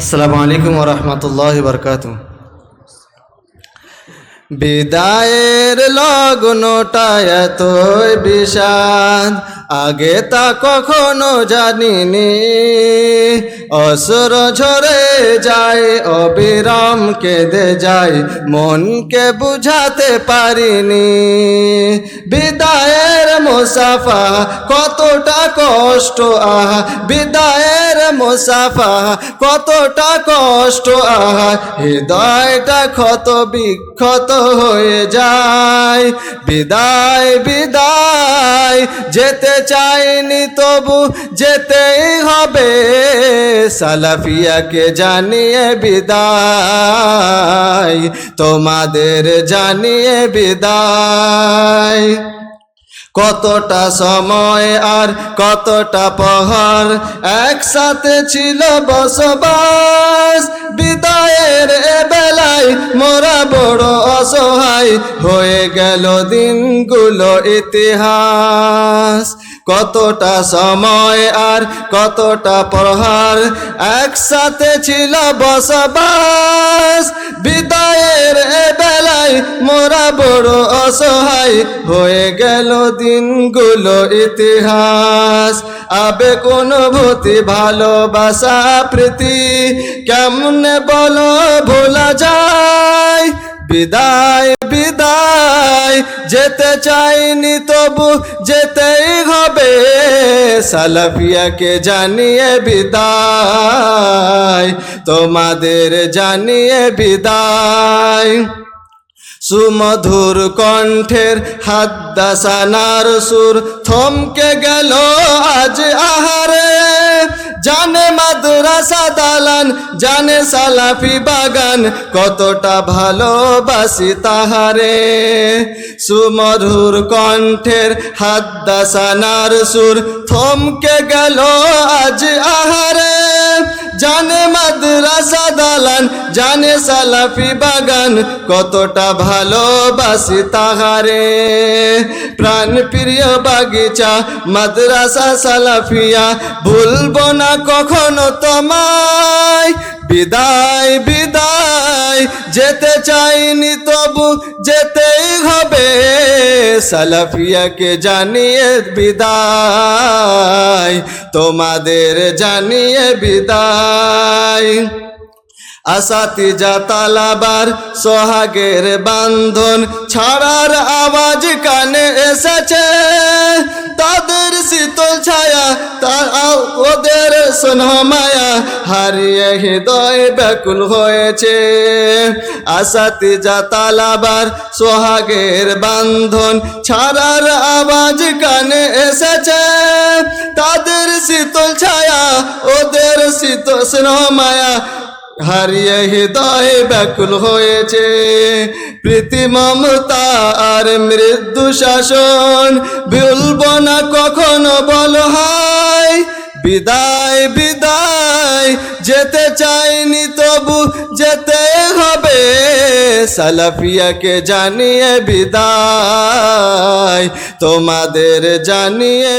আসসালামু আলাইকুম রহমতুল্লাহ বরকাত বিদায়ের লগ্নটা এতই বিষাদ, আগে তা কখনো জানিনি। অসুর ঝরে যায়, অবিরাম কেঁদে যায়, মনকে বুঝাতে পারিনি। বিদায়ের মুসাফা কতটা কষ্ট, আহা, বিদায়ের মুসাফা, কতটা কষ্ট আহা হৃদয়টা ক্ষত বিক্ষত হয়ে যায়। বিদায় বিদায়, যেতে চাইনি তবু যেতেই হবে। সালাফিয়াকে জানিয়ে বিদায়, তোমাদের জানিয়ে বিদায়। কতটা সময় আর কতটা পহর একসাথে ছিল বসবাস, বিদায়ের বেলায় মোরা বড় অসহায়। হয়ে গেল দিনগুলো ইতিহাস। কতটা সময় আর কতটা প্রহার? একসাথে ছিল বসবাস, বিদায়ের এ মোরা বড় অসহায়। হয়ে গেল দিনগুলো ইতিহাস। আবেগ অনুভূতি ভালোবাসা, প্রীতি, কেমনে বলো ভোলা যায়? বিদায় বিদায়, যেতে চাইনি তবু যেতেই হবে। সালাফিয়াকে জানিয়ে বিদায়, তোমাদের জানিয়ে বিদায়। সুমধুর কণ্ঠের হাদ্দাসানার সুর থমকে গেল আজ আহারে। জানে মাদ্রাসা দালান জানে সালাফি বাগান, কতটা ভালোবাসি তাহারে। সুমধুর কণ্ঠের হাদ্দাসানার সুর থমকে গেল আজ আহারে। জানে মাদ্রাসা দালান, জানে সালাফি বাগান, কতটা ভালোবাসি তাহারে। প্রাণ প্রিয় বাগিচা, মাদ্রাসা সালাফিয়া, ভুলব না কখনো তোমায় বিদায় বিদায়, যেতে চাইনি তবু যেতেই হবে। সালাফিয়াকে জানিয়ে বিদায়, তোমাদের জানিয়ে বিদায়। আসাতি তালাবার সোহাগের বান্ধন ছাড়ার আওয়াজ কানে এসেছে। ওদের সোনমায়া হারিয়ে হৃদয় ব্যাকুল হয়েছে। আসাতি তালাবার সোহাগের বান্ধন ছাড়ার আওয়াজ কানে এসেছে। তাদের শীতল ছায়া, ওদের শীতল স্নেহমায়া হারিয়ে হৃদয় ব্যাকুল হয়েছে। প্রীতি মমতা আর মৃত্যু শাসন, ভুলব না কখনো বল হয়। বিদায় বিদায় যেতে চাইনি তবু যেতে হবে। সালাফিয়াকে জানিয়ে বিদায় তোমাদের জানিয়ে